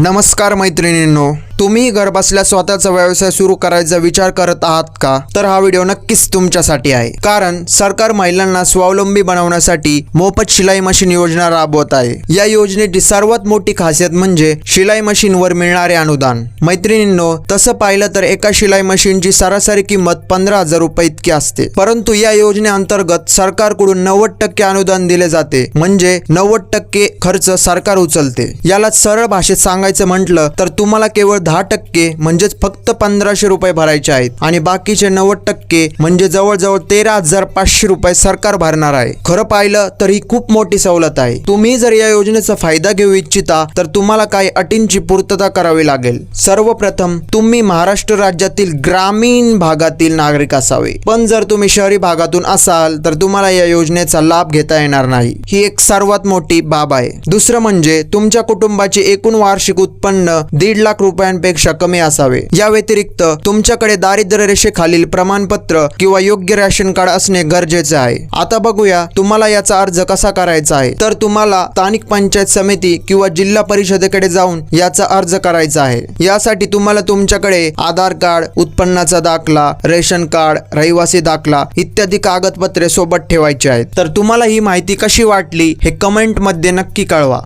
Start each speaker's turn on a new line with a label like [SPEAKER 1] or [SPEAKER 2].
[SPEAKER 1] नमस्कार मैत्रिणींनो तुम्ही घर बसल्या स्वतःचा व्यवसाय सुरू करायचा विचार करत आहात का? तर हा व्हिडिओ नक्कीच तुमच्यासाठी आहे. कारण सरकार महिलांना स्वावलंबी बनवण्यासाठी मोफत शिलाई मशीन योजना राबवत आहे. या योजनेची सर्वात मोठी खासियत म्हणजे शिलाई मशीनवर मिळणारे अनुदान. मैत्रिणींनो तसं पाहिलं तर एका शिलाई मशीनची सरासरी किंमत पंधरा हजार रुपये इतकी असते. परंतु या योजनेअंतर्गत सरकारकडून नव्वद टक्के अनुदान दिले जाते. म्हणजे नव्वद टक्के खर्च सरकार उचलते. याला सरळ भाषेत सांगायचं म्हटलं तर तुम्हाला केवळ दहा टक्के म्हणजेच फक्त पंधराशे रुपये भरायचे आहेत. आणि बाकीचे नव्वद टक्के म्हणजे जवळजवळ तेरा हजार पाचशे रुपये सरकार भरणार आहे. खरं पाहिलं तर ही खूप मोठी सवलत आहे. तुम्ही जर या योजनेचा फायदा घेऊ इच्छिता तर तुम्हाला काही अटींची पूर्तता करावी लागेल. सर्वप्रथम तुम्ही महाराष्ट्र राज्यातील ग्रामीण भागातील नागरिक असावे. पण जर तुम्ही शहरी भागातून असाल तर तुम्हाला या योजनेचा लाभ घेता येणार नाही. ही एक सर्वात मोठी बाब आहे. दुसरं म्हणजे तुमच्या कुटुंबाचे एकूण वार्षिक उत्पन्न दीड लाख रुपयांपेक्षा कमी असावे. या व्यतिरिक्त तुमच्याकडे दारिद्र्य रेषेखालील प्रमाणपत्र किंवा योग्य रेशन कार्ड असणे गरजेचे आहे. आता बघूया तुम्हाला याचा अर्ज कसा करायचा आहे? तर तुम्हाला स्थानिक पंचायत समिती किंवा जिल्हा परिषदेकडे जाऊन याचा अर्ज करायचा आहे. यासाठी तुम्हाला तुमच्याकडे आधार कार्ड उत्पन्नाचा दाखला रेशन कार्ड रहिवासी दाखला इत्यादी कागदपत्रे सोबत ठेवायची आहेत. तर तुम्हाला ही माहिती कशी वाटली हे कमेंटमध्ये नक्की कळवा